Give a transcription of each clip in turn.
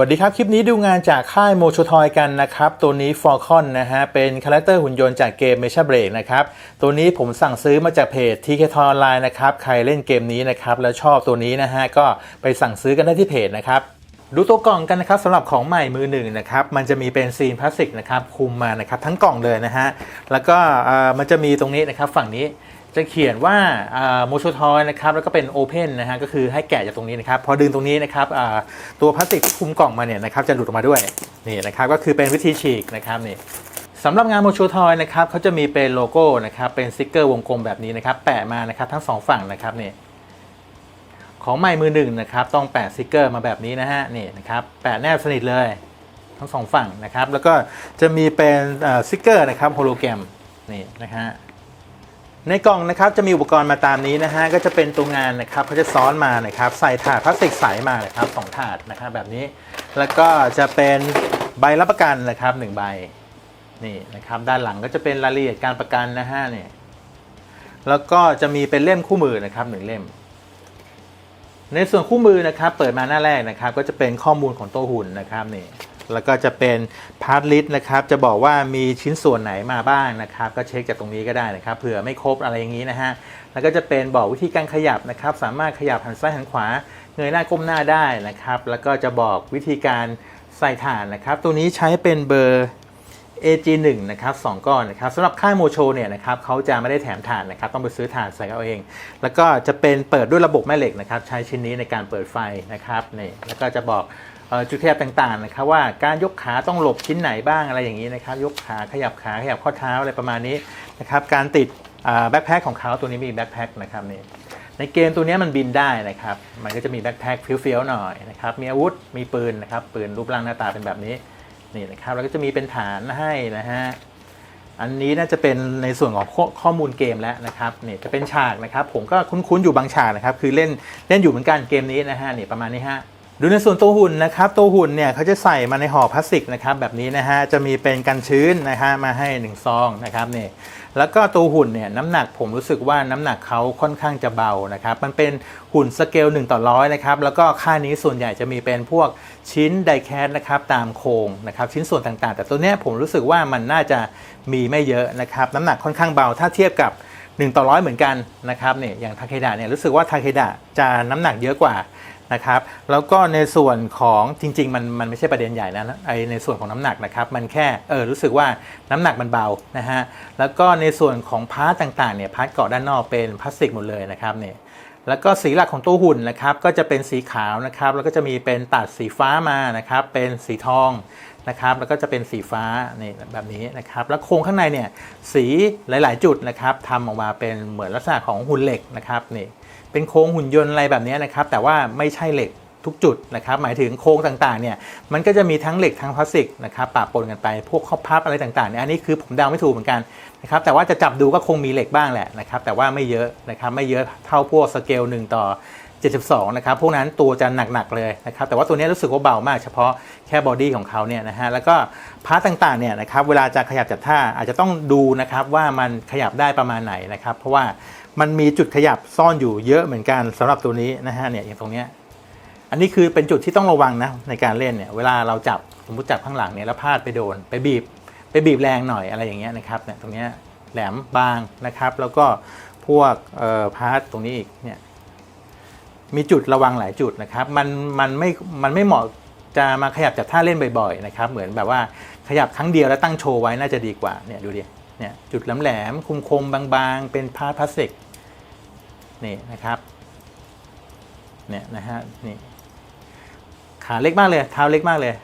วัสดีครับ คลิปนี้ดูงานจากค่ายโมโชทอยกันนะครับ ตัวนี้ฟอร์คอนนะฮะ เป็นคาแรคเตอร์หุ่นยนต์จากเกมเมช r เบรกนะครับ ตัวนี้ผมสั่งซื้อมาจากเพจ TK t o y Online นะครับ ใครเล่นเกมนี้นะครับ แล้วชอบตัวนี้นะฮะ ก็ไปสั่งซื้อกันได้ที่เพจนะครับดูตัวกล่องกันนะครับสำหรับของใหม่มือหนึ่งนะครับมันจะมีเป็นซีนพลาสติกนะครับคุมมานะครับทั้งกล่องเลยนะฮะแล้วก็อ่อมันจะมีตรงนี้นะครับฝั่งนี้ จะเขียนว่าโมโชทอยนะครับแล้วก็เป็นโอเพนนะฮะก็คือให้แกะจากตรงนี้นะครับพอดึงตรงนี้นะครับตัวพลาสติกคุมกล่องมาเนี่ยนะครับจะหลุดออกมาด้วยนี่นะครับก็คือเป็นวิธีฉีกนะครับนี่สำหรับงานโมโชทอยนะครับเขาจะมีเป็นโลโก้นะครับเป็นสติกเกอร์วงกลมแบบนี้นะครับแปะมานะครับทั้งสองฝั่งนะครับนี่ของใหม่มือหนึ่งนะครับต้องแปะสติกเกอร์มาแบบนี้นะฮะนี่นะครับแปะแนบสนิทเลย ทั้งสองฝั่งนะครับแล้วก็จะมีเป็นสติกเกอร์นะครับโฮโลแกรมนี่นะฮะ ในกล่องนะครับจะมีอุปกรณ์มาตามนี้นะฮะก็จะเป็นตัวงานนะครับเขาจะซ้อนมานะครับใส่ถาดพลาสติกใสมานะครับสองถาดนะครับแบบนี้ แล้วก็จะเป็นใบรับประกันนะครับหนึ่งใบนี่นะครับด้านหลังก็จะเป็นรายละเอียดการประกันนะฮะนี่แล้วก็จะมีเป็นเล่มคู่มือนะครับหนึ่งเล่ม ในส่วนคู่มือนะครับเปิดมาหน้าแรกนะครับ ก็จะเป็นข้อมูลของตัวหุ่นนะครับนี่ แล้วก็จะเป็นพาร์ทลิสต์นะครับ จะบอกว่ามีชิ้นส่วนไหนมาบ้างนะครับ ก็เช็คจากตรงนี้ก็ได้นะครับ เผื่อไม่ครบอะไรอย่างนี้นะฮะ แล้วก็จะเป็นบอกวิธีการขยับนะครับ สามารถขยับหันซ้ายหันขวา เงยหน้าก้มหน้าได้นะครับ แล้วก็จะบอกวิธีการใส่ถ่านนะครับ ตัวนี้ใช้เป็นเบอร์ AG1 นะครับ2ก้อนนะครับสำหรับค่ายโมโชเนี่ยนะครับเขาจะไม่ได้แถมถ่านนะครับ ต้องไปซื้อถ่านใส่เอาเอง แล้วก็จะเป็นเปิดด้วยระบบแม่เหล็กนะครับ ใช้ชิ้นนี้ในการเปิดไฟนะครับนี่แล้วก็จะบอก จุดขยับต่างๆนะครับว่าการยกขาต้องหลบชิ้นไหนบ้างอะไรอย่างนี้นะครับ ยกขาขยับขาขยับข้อเท้าอะไรประมาณนี้นะครับการติดแบ็คแพคของเขาตัวนี้มีแบ็คแพคนะครับนี่ในเกมตัวนี้มันบินได้นะครับ มันก็จะมีแบ็คแพคเฟี้ยวๆหน่อยนะครับ มีอาวุธ มีปืนนะครับ ปืนรูปร่างหน้าตาเป็นแบบนี้ นี่นะครับ แล้วก็จะมีเป็นฐานให้นะฮะ อันนี้น่าจะเป็นในส่วนของข้อข้อมูลเกมแล้วนะครับ นี่จะเป็นฉากนะครับ ผมก็คุ้นๆอยู่บางฉากนะครับ คือเล่นเล่นอยู่เหมือนกันเกมนี้นะฮะ นี่ประมาณนี้ฮะ ดูในส่วนตัวหุ่นนะครับตัวหุ่นเนี่ยเขาจะใส่มาในห่อพลาสติกนะครับแบบนี้นะฮะจะมีเป็นกันชื้นนะฮะมาให้หนึ่งซองนะครับนี่แล้วก็ตัวหุ่นเนี่ยน้ำหนักผมรู้สึกว่าน้ำหนักเขาค่อนข้างจะเบานะครับมันเป็นหุ่นสเกล1ต่อร้อยนะครับแล้วก็ค่านี้ส่วนใหญ่จะมีเป็นพวกชิ้นไดแคสนะครับตามโครงนะครับชิ้นส่วนต่างๆ แต่ตัวเนี้ยผมรู้สึกว่ามันน่าจะมีไม่เยอะนะครับน้ำหนักค่อนข้างเบาถ้าเทียบกับ1ต่อร้อยเหมือนกันนะครับเนี่ยอย่างทาเคดะเนี่ยรู้สึกว่าทาเคดะจะน้ำหนักเยอะกว่า นะครับแล้วก็ในส่วนของจริง ๆ มันมันไม่ใช่ประเด็นใหญ่นะไอในส่วนของน้ำหนักนะครับมันแค่เออรู้สึกว่าน้ำหนักมันเบานะฮะแล้วก็ในส่วนของพาร์ตต่างๆเนี่ยพาร์ตเกาะด้านนอกเป็นพลาสติกหมดเลยนะครับเนี่ยแล้วก็สีหลักของตัวหุ่นนะครับก็จะเป็นสีขาวนะครับแล้วก็จะมีเป็นตัดสีฟ้ามานะครับเป็นสีทองนะครับแล้วก็จะเป็นสีฟ้านี่แบบนี้นะครับแล้วโครงข้างในเนี่ยสีหลาย ๆ จุดนะครับทำออกมาเป็นเหมือนลักษณะของหุ่นเหล็กนะครับนี่ เป็นโครงหุ่นยนต์อะไรแบบนี้นะครับ แต่ว่าไม่ใช่เหล็กทุกจุดนะครับ หมายถึงโครงต่างๆเนี่ย มันก็จะมีทั้งเหล็กทั้งพลาสติกนะครับปะปนกันไป พวกข้อพับอะไรต่างๆเนี่ย อันนี้คือผมเดาไม่ถูกเหมือนกันนะครับ แต่ว่าจะจับดูก็คงมีเหล็กบ้างแหละนะครับ แต่ว่าไม่เยอะนะครับ ไม่เยอะเท่าพวกสเกล1ต่อ72 นะครับ พวกนั้นตัวจะหนัก ๆ เลยนะครับ แต่ว่าตัวนี้รู้สึกว่าเบามาก เฉพาะแค่บอดี้ของเขาเนี่ยนะฮะ แล้วก็พาร์ตต่างๆ เนี่ยนะครับ เวลาจะขยับจัดท่าอาจจะต้องดูนะครับว่ามันขยับได้ประมาณไหนนะครับ เพราะว่า มันมีจุดขยับซ่อนอยู่เยอะเหมือนกันสำหรับตัวนี้นะฮะเนี่ยอย่างตรงเนี้ยอันนี้คือเป็นจุดที่ต้องระวังนะในการเล่นเนี่ยเวลาเราจับสมมติจับข้างหลังเนี่ยแล้วพลาดไปโดน ไปบีบ ไปบีบแรงหน่อยอะไรอย่างเงี้ยนะครับเนี่ยตรงเนี้ยแหลมบางนะครับ แล้วก็พวกเอ่อพาร์ตตรงนี้อีกเนี่ยมีจุดระวังหลายจุดนะครับ มันมันไม่มันไม่เหมาะจะมาขยับจากท่าเล่นบ่อยๆนะครับเหมือนแบบว่าขยับครั้งเดียวแล้วตั้งโชว์ไว้น่าจะดีกว่าเนี่ยดูดิเนี่ยจุดแหลมๆคมๆบางๆ เป็นพาร์ทพลาสติก นี่นะครับเนี่ยนะฮะนี่ขาเล็กมากเลยเท้าเล็กมากเลย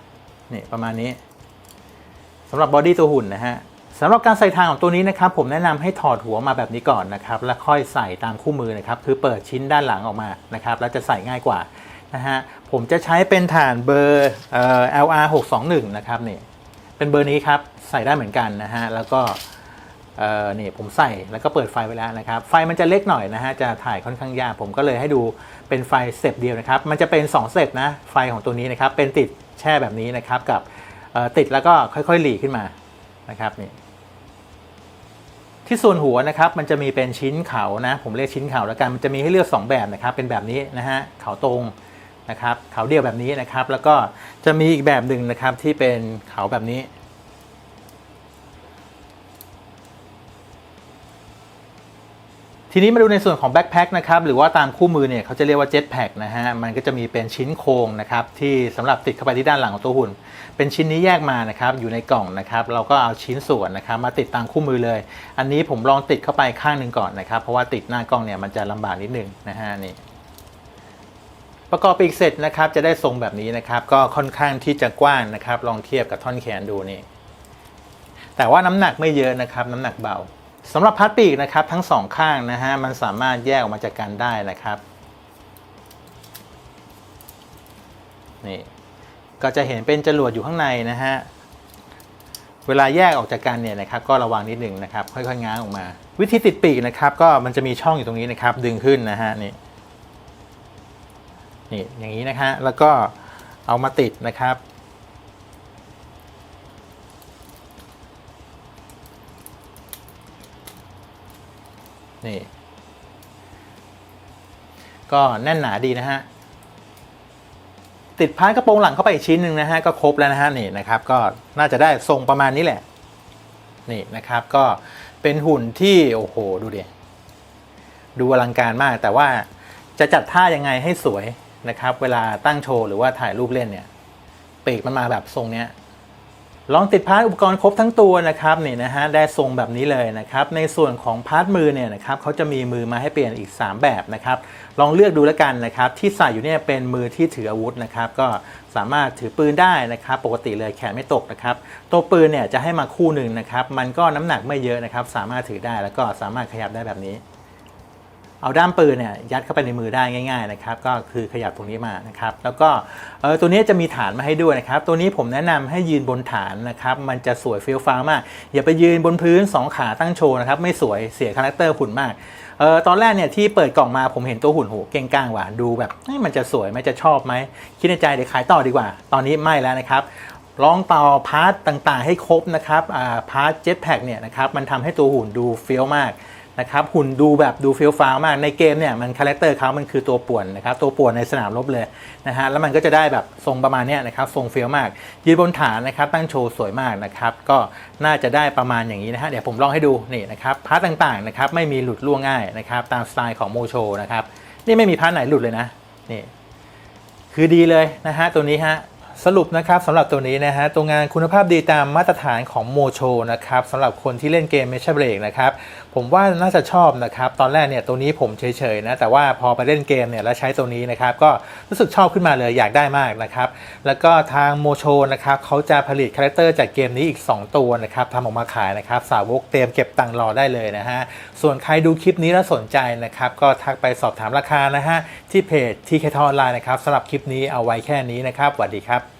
นี่ประมาณนี้สำหรับบอดี้ตัวหุ่นนะฮะสำหรับการใส่ทางของตัวนี้นะครับ ผมแนะนำให้ถอดหัวมาแบบนี้ก่อนนะครับ แล้วค่อยใส่ตามคู่มือนะครับ คือเปิดชิ้นด้านหลังออกมานะครับ แล้วจะใส่ง่ายกว่านะฮะผมจะใช้เป็นฐานเบอร์เอ่อ LR 621นะครับนี่เป็นเบอร์นี้ครับใส่ได้เหมือนกันนะฮะแล้วก็ นี่ผมใส่แล้วก็เปิดไฟไว้แล้วนะครับ ไฟมันจะเล็กหน่อยนะฮะ จะถ่ายค่อนข้างยาก ผมก็เลยให้ดูเป็นไฟสเต็ปเดียวนะครับ มันจะเป็น2สเต็ปนะ ไฟของตัวนี้นะครับ เป็นติดแช่แบบนี้นะครับ กับติดแล้วก็ค่อยๆ หลีขึ้นมานะครับนี่ที่ส่วนหัวนะครับ มันจะมีเป็นชิ้นเขานะ ผมเรียกชิ้นเขาแล้วกัน มันจะมีให้เลือก 2 แบบนะครับ เป็นแบบนี้นะฮะ เขาตรงนะครับ เขาเดียวแบบนี้นะครับ แล้วก็จะมีอีกแบบหนึ่งนะครับที่เป็นเขาแบบนี้ ทีนี้มาดูในส่วนของแบ็คแพคนะครับหรือว่าตามคู่มือเนี่ยเขาจะเรียกว่าเจ็ตแพคนะฮะมันก็จะมีเป็นชิ้นโครงนะครับที่สำหรับติดเข้าไปที่ด้านหลังของตัวหุ่น เป็นชิ้นนี้แยกมานะครับอยู่ในกล่องนะครับเราก็เอาชิ้นส่วนนะครับมาติดตามคู่มือเลย อันนี้ผมลองติดเข้าไปข้างหนึ่งก่อนนะครับเพราะว่าติดหน้ากล้องเนี่ยมันจะลำบากนิดนึงนะฮะนี่ประกอบอีกเสร็จนะครับจะได้ทรงแบบนี้นะครับก็ค่อนข้างที่จะกว้างนะครับลองเทียบกับท่อนแขนดูนี่แต่ว่าน้ำหนักไม่เยอะนะครับน้ำหนักเบา สำหรับพัดปีกนะครับทั้งสองข้างนะฮะมันสามารถแยกออกมาจากกันได้นะครับนี่ก็จะเห็นเป็นจรวดอยู่ข้างในนะฮะเวลาแยกออกจากกันเนี่ยนะครับก็ระวังนิดหนึ่งนะครับค่อยๆง้างออกมา วิธีติดปีกนะครับก็มันจะมีช่องอยู่ตรงนี้นะครับ ดึงขึ้นนะฮะนี่นี่อย่างนี้นะฮะแล้วก็เอามาติดนะครับ นี่ ก็แน่นหนาดีนะฮะ ติดพาร์ทกระโปรงหลังเข้าไปอีกชิ้นหนึ่งนะฮะ ก็ครบแล้วนะฮะนี่นะครับ ก็น่าจะได้ทรงประมาณนี้แหละ นี่นะครับ ก็เป็นหุ่นที่โอ้โห ดูดิดูอลังการมาก แต่ว่าจะจัดท่ายังไงให้สวยนะครับ เวลาตั้งโชว์หรือว่าถ่ายรูปเล่นเนี่ย ปีกมันมาแบบทรงเนี้ย ลองติดพาร์ทอุปกรณ์ครบทั้งตัวนะครับนี่นะฮะได้ทรงแบบนี้เลยนะครับในส่วนของพาร์ทมือเนี่ยนะครับเขาจะมีมือมาให้เปลี่ยนอีก 3 แบบนะครับลองเลือกดูแล้วกันนะครับที่ใส่อยู่เนี่ยเป็นมือที่ถืออาวุธนะครับก็สามารถถือปืนได้นะครับปกติเลยแขนไม่ตกนะครับตัวปืนเนี่ยจะให้มาคู่หนึ่งนะครับมันก็น้ำหนักไม่เยอะนะครับสามารถถือได้แล้วก็สามารถขยับได้แบบนี้ เอาด้ามปืนเนี่ยยัดเข้าไปในมือได้ง่ายๆนะครับก็คือขยับตรงนี้มานะครับแล้วก็ตัวนี้จะมีฐานมาให้ด้วยนะครับตัวนี้ผมแนะนำให้ยืนบนฐานนะครับมันจะสวยเฟี้ยวฟ้ามาก อย่าไปยืนบนพื้น 2 ขาตั้งโชว์นะครับไม่สวยเสียคาแรคเตอร์หุ่นมากเออตอนแรกเนี่ยที่เปิดกล่องมาผมเห็นตัวหุ่นโหเก่งก้างว่ะดูแบบมันจะสวยไหมจะชอบไหมคิดในใจเดี๋ยวขายต่อดีกว่า ตอนนี้ไม่แล้วนะครับลองต่อพาร์ตต่างๆ ให้ครบนะครับพาร์ทเจ็ตแพ็กเนี่ยนะครับมันทำให้ตัวหุ่นดูเฟี้ยวมาก นะครับหุ่นดูแบบดูเฟี้ยวฟ้าวมากในเกมเนี่ยมันคาแรคเตอร์เขามันคือตัวป่วนนะครับตัวป่วนในสนามรบเลยนะฮะแล้วมันก็จะได้แบบทรงประมาณนี้นะครับทรงเฟี้ยวมาก ยืนบนฐานนะครับตั้งโชว์สวยมากนะครับก็น่าจะได้ประมาณอย่างนี้นะฮะเดี๋ยวผมลองให้ดูนี่นะครับพาร์ตต่างๆนะครับไม่มีหลุดล่วงง่ายนะครับตามสไตล์ของโมโชนะครับนี่ไม่มีพาร์ทไหนหลุดเลยนะนี่คือดีเลยนะฮะตัวนี้ฮะ สรุปนะครับสำหรับตัวนี้นะฮะตัวงานคุณภาพดีตามมาตรฐานของโมโชนะครับสำหรับคนที่เล่นเกมเมชเบรกนะครับผมว่าน่าจะชอบนะครับตอนแรกเนี่ยตัวนี้ผมเฉยๆนะแต่ว่าพอไปเล่นเกมเนี่ยแล้วใช้ตัวนี้นะครับก็รู้สึกชอบขึ้นมาเลยอยากได้มากนะครับแล้วก็ทางโมโชนะครับเขาจะผลิตคาแรคเตอร์จากเกมนี้อีก 2 ตัวนะครับทำออกมาขายนะครับสาวกเตรียมเก็บตังค์รอได้เลยนะฮะส่วนใครดูคลิปนี้แล้วสนใจนะครับก็ทักไปสอบถามราคานะฮะที่เพจทีเคทออนไลน์นะครับสำหรับคลิปนี้เอาไว้แค่นี้นะครับสวัสดีครับ